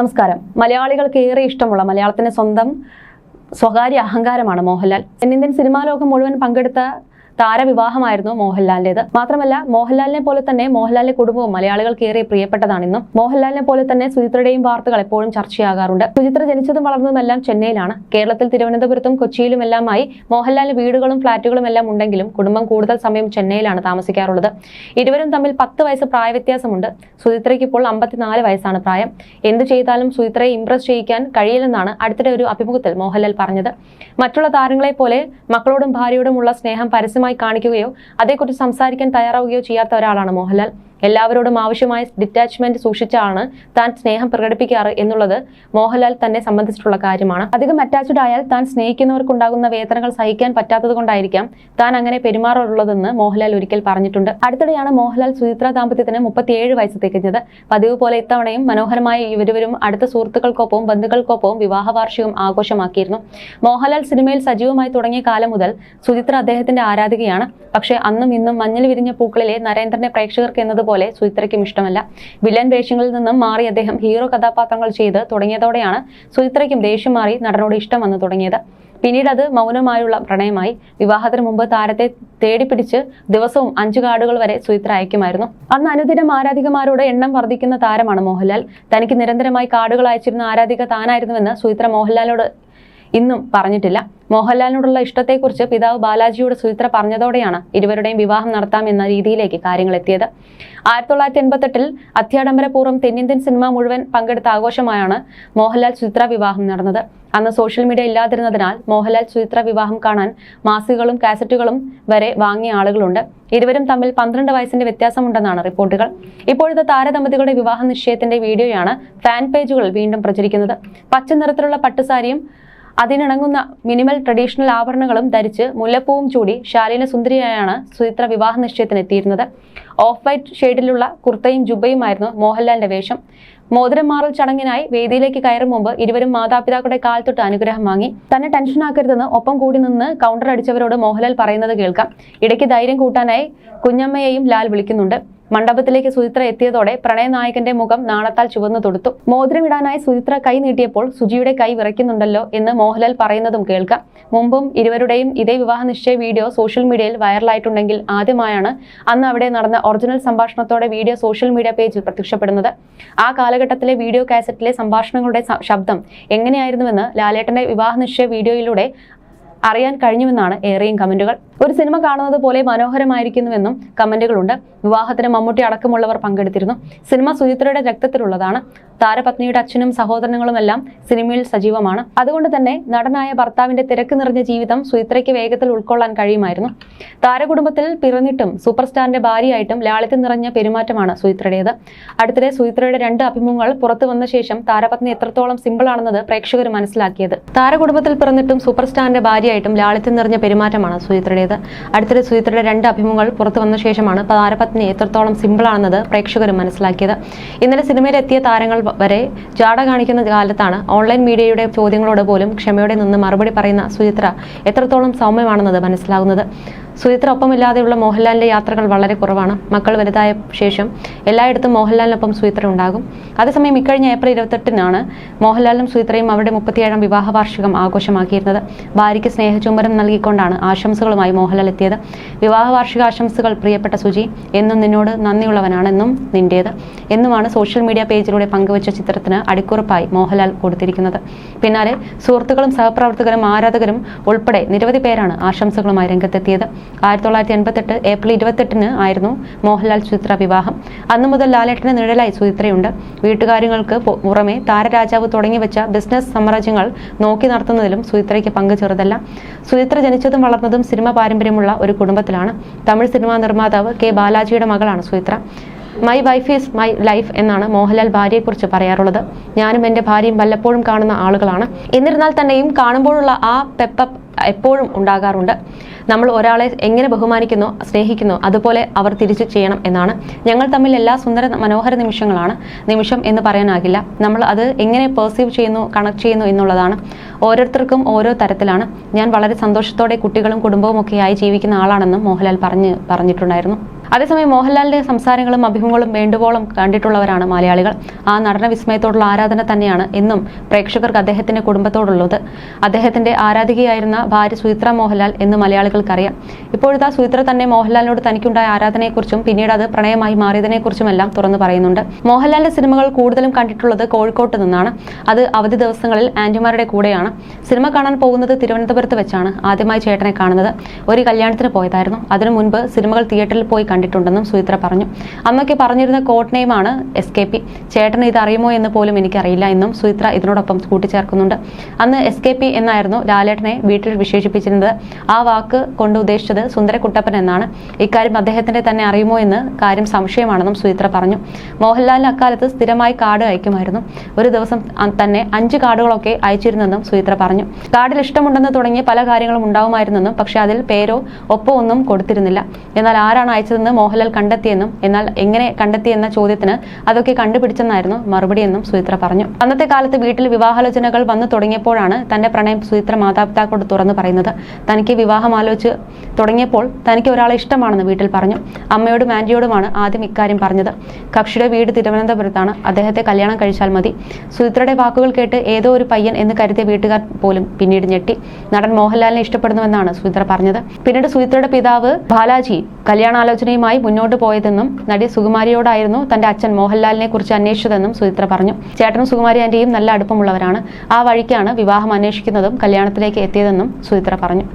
നമസ്കാരം. മലയാളികൾക്ക് ഏറെ ഇഷ്ടമുള്ള മലയാളത്തിന്റെ സ്വന്തം സ്വകാര്യ അഹങ്കാരമാണ് മോഹൻലാൽ. തെന്നിന്ത്യൻ സിനിമാ ലോകം മുഴുവൻ പങ്കെടുത്ത താരവിവാഹമായിരുന്നു മോഹൻലാലിന്റേത് മാത്രമല്ല മോഹൻലാലിനെ പോലെ തന്നെ മോഹൻലാലിന്റെ കുടുംബവും മലയാളികൾക്ക് ഏറെ പ്രിയപ്പെട്ടതാണെന്നും മോഹൻലാലിനെ പോലെ തന്നെ സുചിത്രയുടെയും വാർത്തകൾ എപ്പോഴും ചർച്ചയാകാറുണ്ട്. സുചിത്ര ജനിച്ചതും വളർന്നതുമെല്ലാം ചെന്നൈയിലാണ്. കേരളത്തിൽ തിരുവനന്തപുരത്തും കൊച്ചിയിലും കൊച്ചിയിലുമെല്ലാമായി മോഹൻലാലിന് വീടുകളും ഫ്ളാറ്റുകളും എല്ലാം ഉണ്ടെങ്കിലും കുടുംബം കൂടുതൽ സമയം ചെന്നൈയിലാണ് താമസിക്കാറുള്ളത്. ഇരുവരും തമ്മിൽ പത്ത് വയസ്സ് പ്രായവ്യത്യാസമുണ്ട്. സുചിത്രയ്ക്ക് ഇപ്പോൾ അമ്പത്തിനാല് വയസ്സാണ് പ്രായം. എന്ത് ചെയ്താലും സുചിത്രയെ ഇംപ്രസ് ചെയ്യിക്കാൻ കഴിയില്ലെന്നാണ് അടുത്തിടെ ഒരു അഭിമുഖത്തിൽ മോഹൻലാൽ പറഞ്ഞത്. മറ്റുള്ള താരങ്ങളെ പോലെ മക്കളോടും ഭാര്യയോടുമുള്ള സ്നേഹം പരസ്യമായി കാണിക്കുകയോ അതേക്കുറിച്ച് സംസാരിക്കാൻ തയ്യാറാവുകയോ ചെയ്യാത്ത ഒരാളാണ് മോഹൻലാൽ. എല്ലാവരോടും ആവശ്യമായ ഡിറ്റാച്ച്മെന്റ് സൂക്ഷിച്ചാണ് താൻ സ്നേഹം പ്രകടിപ്പിക്കാറ് എന്നുള്ളത് മോഹൻലാൽ തന്നെ സംബന്ധിച്ചിട്ടുള്ള കാര്യമാണ്. അധികം അറ്റാച്ച്ഡ് ആയാൽ താൻ സ്നേഹിക്കുന്നവർക്കുണ്ടാകുന്ന വേദനകൾ സഹിക്കാൻ പറ്റാത്തത് കൊണ്ടായിരിക്കാം താൻ അങ്ങനെ പെരുമാറുള്ളതെന്ന് മോഹൻലാൽ ഒരിക്കൽ പറഞ്ഞിട്ടുണ്ട്. അടുത്തിടെയാണ് മോഹൻലാൽ സുചിത്ര ദാമ്പത്യത്തിന് മുപ്പത്തിയേഴ് വയസ്സ് തികഞ്ഞത്. പതിവ് പോലെ ഇത്തവണയും മനോഹരമായ ഇവരുവരും അടുത്ത സുഹൃത്തുക്കൾക്കൊപ്പവും ബന്ധുക്കൾക്കൊപ്പവും വിവാഹ വാർഷികം ആഘോഷമാക്കിയിരുന്നു. മോഹൻലാൽ സിനിമയിൽ സജീവമായി തുടങ്ങിയ കാലം മുതൽ സുചിത്ര അദ്ദേഹത്തിന്റെ ആരാധികയാണ്. പക്ഷേ അന്നും ഇന്നും മഞ്ഞൾ വിരിഞ്ഞ പൂക്കളിലെ നരേന്ദ്രനെ പ്രേക്ഷകർക്ക് എന്നതുപോലെ സുചിത്രയ്ക്കും ഇഷ്ടമല്ല. വില്ലൻ വേഷങ്ങളിൽ നിന്നും മാറി അദ്ദേഹം ഹീറോ കഥാപാത്രങ്ങൾ ചെയ്ത് തുടങ്ങിയതോടെയാണ് സുചിത്രയ്ക്കും ദേഷ്യം മാറി നടനോട് ഇഷ്ടം വന്നു തുടങ്ങിയത്. പിന്നീട് അത് മൗനമായുള്ള പ്രണയമായി. വിവാഹത്തിന് മുമ്പ് താരത്തെ തേടിപ്പിടിച്ച് ദിവസവും അഞ്ചു കാർഡുകൾ വരെ സുചിത്ര അയക്കുമായിരുന്നു. അന്ന് അനുദിനം ആരാധികമാരോട് എണ്ണം വർദ്ധിക്കുന്ന താരമാണ് മോഹൻലാൽ. തനിക്ക് നിരന്തരമായി കാർഡുകൾ അയച്ചിരുന്ന ആരാധിക താനായിരുന്നുവെന്ന് സുചിത്ര മോഹൻലാലിനോട് ഇന്നും പറഞ്ഞിട്ടില്ല. മോഹൻലാലിനോടുള്ള ഇഷ്ടത്തെക്കുറിച്ച് പിതാവ് ബാലാജിയോട് സുചിത്ര പറഞ്ഞതോടെയാണ് ഇരുവരുടെയും വിവാഹം നടത്താമെന്ന രീതിയിലേക്ക് കാര്യങ്ങൾ എത്തിയത്. ആയിരത്തി തൊള്ളായിരത്തി എൺപത്തെട്ടിൽ അത്യാഡംബരപൂർവം തെന്നിന്ത്യൻ സിനിമ മുഴുവൻ പങ്കെടുത്ത ആഘോഷമായാണ് മോഹൻലാൽ സുചിത്ര വിവാഹം നടന്നത്. അന്ന് സോഷ്യൽ മീഡിയ ഇല്ലാതിരുന്നതിനാൽ മോഹൻലാൽ സുചിത്ര വിവാഹം കാണാൻ മാസികകളും കാസറ്റുകളും വരെ വാങ്ങിയ ആളുകളുണ്ട്. ഇരുവരും തമ്മിൽ പന്ത്രണ്ട് വയസ്സിന്റെ വ്യത്യാസമുണ്ടെന്നാണ് റിപ്പോർട്ടുകൾ. ഇപ്പോഴത്തെ താരദമ്പതികളുടെ വിവാഹ നിശ്ചയത്തിന്റെ വീഡിയോയാണ് ഫാൻ പേജുകൾ വീണ്ടും പ്രചരിക്കുന്നത്. പച്ച നിറത്തിലുള്ള പട്ടുസാരിയും അതിനിണങ്ങുന്ന മിനിമൽ ട്രഡീഷണൽ ആഭരണങ്ങളും ധരിച്ച് മുല്ലപ്പൂവും ചൂടി ശാലീന സുന്ദരിയായാണ് സുചിത്ര വിവാഹ നിശ്ചയത്തിന് എത്തിയിരുന്നത് ഓഫ് വൈറ്റ് ഷെയ്ഡിലുള്ള കുർത്തയും ജുബയുമായിരുന്നു മോഹൻലാലിന്റെ വേഷം. മോതിരം മാറൽ ചടങ്ങിനായി വേദിയിലേക്ക് കയറും മുമ്പ് ഇരുവരും മാതാപിതാക്കളുടെ കാൽ തൊട്ട് അനുഗ്രഹം വാങ്ങി. തന്നെ ടെൻഷനാക്കരുതെന്ന് ഒപ്പം കൂടി നിന്ന് കൗണ്ടർ അടിച്ചവരോട് മോഹൻലാൽ പറയുന്നത് കേൾക്കാം. ഇടയ്ക്ക് ധൈര്യം കൂട്ടാനായി കുഞ്ഞമ്മയെയും ലാൽ വിളിക്കുന്നുണ്ട്. മണ്ഡപത്തിലേക്ക് സുചിത്ര എത്തിയതോടെ പ്രണയനായകന്റെ മുഖം നാണത്താൽ ചുവന്നു തൊടുത്തു. മോതിരമിടാനായി സുചിത്ര കൈ നീട്ടിയപ്പോൾ സുജിയുടെ കൈ വിറയ്ക്കുന്നുണ്ടല്ലോ എന്ന് മോഹൻലാൽ പറയുന്നതും കേൾക്കാം. മുമ്പും ഇരുവരുടെയും ഇതേ വിവാഹ നിശ്ചയ വീഡിയോ സോഷ്യൽ മീഡിയയിൽ വൈറലായിട്ടുണ്ടെങ്കിൽ ആദ്യമായാണ് അന്ന് അവിടെ നടന്ന ഒറിജിനൽ സംഭാഷണത്തോടെ വീഡിയോ സോഷ്യൽ മീഡിയ പേജിൽ പ്രത്യക്ഷപ്പെടുന്നത്. ആ കാലഘട്ടത്തിലെ വീഡിയോ കാസറ്റിലെ സംഭാഷണങ്ങളുടെ ശബ്ദം എങ്ങനെയായിരുന്നുവെന്ന് ലാലേട്ടന്റെ വിവാഹ നിശ്ചയ വീഡിയോയിലൂടെ അറിയാൻ കഴിഞ്ഞുവെന്നാണ് ഏറെയും കമന്റുകൾ. ഒരു സിനിമ കാണുന്നത് പോലെ മനോഹരമായിരിക്കുന്നുവെന്നും കമന്റുകളുണ്ട്. വിവാഹത്തിന് മമ്മൂട്ടി അടക്കമുള്ളവർ പങ്കെടുത്തിരുന്നു. സിനിമ സുചിത്രയുടെ രക്തത്തിലുള്ളതാണ്. താരപത്നിയുടെ അച്ഛനും സഹോദരങ്ങളുമെല്ലാം സിനിമയിൽ സജീവമാണ്. അതുകൊണ്ട് തന്നെ നടനായ ഭർത്താവിന്റെ തിരക്ക് നിറഞ്ഞ ജീവിതം സുചിത്രയ്ക്ക് വേഗത്തിൽ ഉൾക്കൊള്ളാൻ കഴിയുമായിരുന്നു. താരകുടുംബത്തിൽ പിറന്നിട്ടും സൂപ്പർ സ്റ്റാറിന്റെ ഭാര്യയായിട്ടും ലാളിത്യം നിറഞ്ഞ പെരുമാറ്റമാണ് സുചിത്രയുടേത്. അടുത്തിടെ സുചിത്രയുടെ രണ്ട് അഭിമുഖങ്ങൾ പുറത്തു വന്ന ശേഷം താരപത്നി എത്രത്തോളം സിമ്പിൾ ആണെന്നത് പ്രേക്ഷകർ മനസ്സിലാക്കിയത്. താരകുടുംബത്തിൽ പിറന്നിട്ടും സൂപ്പർ സ്റ്റാറിന്റെ ഭാര്യയായിട്ടും ലാളിത്യം നിറഞ്ഞ പെരുമാറ്റമാണ് സുചിത്രയുടേത്. അടുത്തിടെ സുചിത്രയുടെ രണ്ട് അഭിമുഖങ്ങൾ പുറത്തു വന്ന ശേഷമാണ് താരപത്നി എത്രത്തോളം സിമ്പിൾ ആണെന്നത് പ്രേക്ഷകർ മനസ്സിലാക്കിയത്. ഇന്നലെ സിനിമയിലെത്തിയ താരങ്ങൾ വരെ ജാട കാണിക്കുന്ന കാലത്താണ് ഓൺലൈൻ മീഡിയയുടെ ചോദ്യങ്ങളോട് പോലും ക്ഷമയോടെ നിന്ന് മറുപടി പറയുന്ന സുചിത്ര എത്രത്തോളം സൗമ്യമാണെന്നത് മനസ്സിലാകുന്നത്. സുചിത്ര ഒപ്പമില്ലാതെയുള്ള മോഹൻലാലിന്റെ യാത്രകൾ വളരെ കുറവാണ്. മക്കൾ വലുതായ ശേഷം എല്ലായിടത്തും മോഹൻലാലിനൊപ്പം സുചിത്ര ഉണ്ടാകും. അതേസമയം ഇക്കഴിഞ്ഞ ഏപ്രിൽ ഇരുപത്തെട്ടിനാണ് മോഹൻലാലും സുചിത്രയും അവരുടെ മുപ്പത്തിയേഴാം വിവാഹ വാർഷികം ആഘോഷമാക്കിയിരുന്നത്. ഭാര്യയ്ക്ക് സ്നേഹചുംബനം നൽകിക്കൊണ്ടാണ് ആശംസകളുമായി മോഹൻലാൽ എത്തിയത്. വിവാഹ വാർഷിക ആശംസകൾ പ്രിയപ്പെട്ട സുജി എന്നും നിന്നോട് നന്ദിയുള്ളവനാണെന്നും നിന്റേത് എന്നുമാണ് സോഷ്യൽ മീഡിയ പേജിലൂടെ പങ്കുവച്ച ചിത്രത്തിന് അടിക്കുറിപ്പായി മോഹൻലാൽ കൊടുത്തിരിക്കുന്നത്. പിന്നാലെ സുഹൃത്തുക്കളും സഹപ്രവർത്തകരും ആരാധകരും ഉൾപ്പെടെ നിരവധി പേരാണ് ആശംസകളുമായി രംഗത്തെത്തിയത്. ആയിരത്തി തൊള്ളായിരത്തി എൺപത്തെട്ട് ഏപ്രിൽ ഇരുപത്തെട്ടിന് ആയിരുന്നു മോഹൻലാൽ സുചിത്ര വിവാഹം. അന്നു മുതൽ ലാലേട്ടന് നിഴലായി സുചിത്രയുണ്ട്. വീട്ടുകാര്യങ്ങൾക്ക് പുറമെ താരരാജാവ് തുടങ്ങി വെച്ച ബിസിനസ് സാമ്രാജ്യങ്ങൾ നോക്കി നടത്തുന്നതിലും സുചിത്രയ്ക്ക് പങ്ക് ചെറുതല്ല. സുചിത്ര ജനിച്ചതും വളർന്നതും സിനിമ പാരമ്പര്യമുള്ള ഒരു കുടുംബത്തിലാണ്. തമിഴ് സിനിമാ നിർമ്മാതാവ് കെ ബാലാജിയുടെ മകളാണ് Suchitra. My wife is my life എന്നാണ് മോഹൻലാൽ ഭാര്യയെക്കുറിച്ച് പറയാറുള്ളത്. ഞാനും എന്റെ ഭാര്യയും വല്ലപ്പോഴും കാണുന്ന ആളുകളാണ്. എന്നിരുന്നാൽ തന്നെയും കാണുമ്പോഴുള്ള ആ പെപ്പപ്പ് എപ്പോഴും ഉണ്ടാകാറുണ്ട്. നമ്മൾ ഒരാളെ എങ്ങനെ ബഹുമാനിക്കുന്നു സ്നേഹിക്കുന്നു അതുപോലെ അവർ തിരിച്ചു ചെയ്യണം എന്നാണ്. ഞങ്ങൾ തമ്മിൽ എല്ലാ സുന്ദര മനോഹര നിമിഷങ്ങളാണ്. നിമിഷം എന്ന് പറയാനാകില്ല. നമ്മൾ അത് എങ്ങനെ പെർസീവ് ചെയ്യുന്നു കണക്ട് ചെയ്യുന്നു എന്നുള്ളതാണ് ഓരോരുത്തർക്കും ഓരോ തരത്തിലാണ്. ഞാൻ വളരെ സന്തോഷത്തോടെ കുട്ടികളും കുടുംബവും ഒക്കെയായി ജീവിക്കുന്ന ആളാണെന്നും മോഹൻലാൽ പറഞ്ഞ് പറഞ്ഞിട്ടുണ്ടായിരുന്നു. അതേസമയം മോഹൻലാലിന്റെ സംസാരങ്ങളും അഭിമുഖങ്ങളും വേണ്ടുവോളം കണ്ടിട്ടുള്ളവരാണ് മലയാളികൾ. ആ നടന വിസ്മയത്തോടുള്ള ആരാധന തന്നെയാണ് എന്നും പ്രേക്ഷകർക്ക് അദ്ദേഹത്തിന്റെ കുടുംബത്തോടുള്ളത്. അദ്ദേഹത്തിന്റെ ആരാധികയായിരുന്ന ഭാര്യ സുചിത്ര മോഹൻലാൽ എന്ന് മലയാളികൾക്കറിയാം. ഇപ്പോഴത്തെ സുചിത്ര തന്നെ മോഹൻലാലിനോട് തനിക്കുണ്ടായ ആരാധനയെക്കുറിച്ചും പിന്നീട് അത് പ്രണയമായി മാറിയതിനെക്കുറിച്ചുമെല്ലാം തുറന്നു പറയുന്നുണ്ട്. മോഹൻലാലിന്റെ സിനിമകൾ കൂടുതലും കണ്ടിട്ടുള്ളത് കോഴിക്കോട്ട് നിന്നാണ്. അത് അവധി ദിവസങ്ങളിൽ ആന്റിമാരുടെ കൂടെയാണ്. സിനിമ കാണാൻ പോകുന്നത് തിരുവനന്തപുരത്ത് വെച്ചാണ് ആദ്യമായി ചേട്ടനെ കാണുന്നത്. ഒരു കല്യാണത്തിന് പോയതായിരുന്നു. അതിനു മുൻപ് സിനിമകൾ തിയേറ്ററിൽ പോയി കണ്ടിട്ടുണ്ടെന്നും സുചിത്ര പറഞ്ഞു. അന്നൊക്കെ പറഞ്ഞിരുന്ന കോഡ് നെയിമാണ് എസ് കെ പി ചേട്ടന് ഇത് അറിയുമോ എന്ന് പോലും എനിക്കറിയില്ല എന്നും സുചിത്ര ഇതിനോടൊപ്പം കൂട്ടിച്ചേർക്കുന്നുണ്ട്. അന്ന് എസ് കെ പി എന്നായിരുന്നു ലാലേട്ടനെ വീട്ടിൽ വിശേഷിപ്പിച്ചിരുന്നത്. ആ വാക്ക് കൊണ്ട് ഉദ്ദേശിച്ചത് സുന്ദരക്കുട്ടപ്പൻ എന്നാണ്. ഇക്കാര്യം അദ്ദേഹത്തിന്റെ തന്നെ അറിയുമോ എന്ന് കാര്യം സംശയമാണെന്നും സുചിത്ര പറഞ്ഞു. മോഹൻലാലിന് അക്കാലത്ത് സ്ഥിരമായി കാർഡ് അയക്കുമായിരുന്നു. ഒരു ദിവസം തന്നെ അഞ്ച് കാർഡുകളൊക്കെ അയച്ചിരുന്നെന്നും സുചിത്ര പറഞ്ഞു. കാർഡിൽ ഇഷ്ടമുണ്ടെന്ന് തുടങ്ങിയ പല കാര്യങ്ങളും ഉണ്ടാവുമായിരുന്നെന്നും പക്ഷേ അതിൽ പേരോ ഒപ്പോ ഒന്നും കൊടുത്തിരുന്നില്ല. എന്നാൽ ആരാണ് അയച്ചതെന്ന് മോഹൻലാൽ കണ്ടെത്തിയെന്നും എന്നാൽ എങ്ങനെ കണ്ടെത്തിയെന്ന ചോദ്യത്തിന് അതൊക്കെ കണ്ടുപിടിച്ചെന്നായിരുന്നു മറുപടിയെന്നും സുചിത്ര പറഞ്ഞു. അന്നത്തെ കാലത്ത് വീട്ടിൽ വിവാഹാലോചനകൾ വന്നു തുടങ്ങിയപ്പോഴാണ് തന്റെ പ്രണയം സുചിത്ര മാതാപിതാക്കളോട് തുറന്നു പറയുന്നത്. തനിക്ക് വിവാഹം ആലോചിച്ച് തുടങ്ങിയപ്പോൾ തനിക്ക് ഒരാളെ ഇഷ്ടമാണെന്ന് വീട്ടിൽ പറഞ്ഞു. അമ്മയോടും ആന്റിയോടുമാണ് ആദ്യം ഇക്കാര്യം പറഞ്ഞത്. കക്ഷിയുടെ വീട് തിരുവനന്തപുരത്താണ്. അദ്ദേഹത്തെ കല്യാണം കഴിച്ചാൽ മതി. സുചിത്രയുടെ വാക്കുകൾ കേട്ട് ഏതോ ഒരു പയ്യൻ എന്ന് കരുതിയ വീട്ടുകാർ പോലും പിന്നീട് ഞെട്ടി. നടൻ മോഹൻലാലിനെ ഇഷ്ടപ്പെടുന്നുവെന്നാണ് സുചിത്ര പറഞ്ഞത്. പിന്നീട് സുചിത്രയുടെ പിതാവ് ബാലാജി കല്യാണാലോചനയുമായി മുന്നോട്ട് പോയതെന്നും നടി സുകുമാരിയോടായിരുന്നു തന്റെ അച്ഛൻ മോഹൻലാലിനെ കുറിച്ച് അന്വേഷിച്ചതെന്നും സുചിത്ര പറഞ്ഞു. ചേട്ടനും സുകുമാരി ആന്റിയും നല്ല അടുപ്പമുള്ളവരാണ്. ആ വഴിക്കാണ് വിവാഹം അന്വേഷിക്കുന്നതും കല്യാണത്തിലേക്ക് എത്തിയതെന്നും സുചിത്ര പറഞ്ഞു.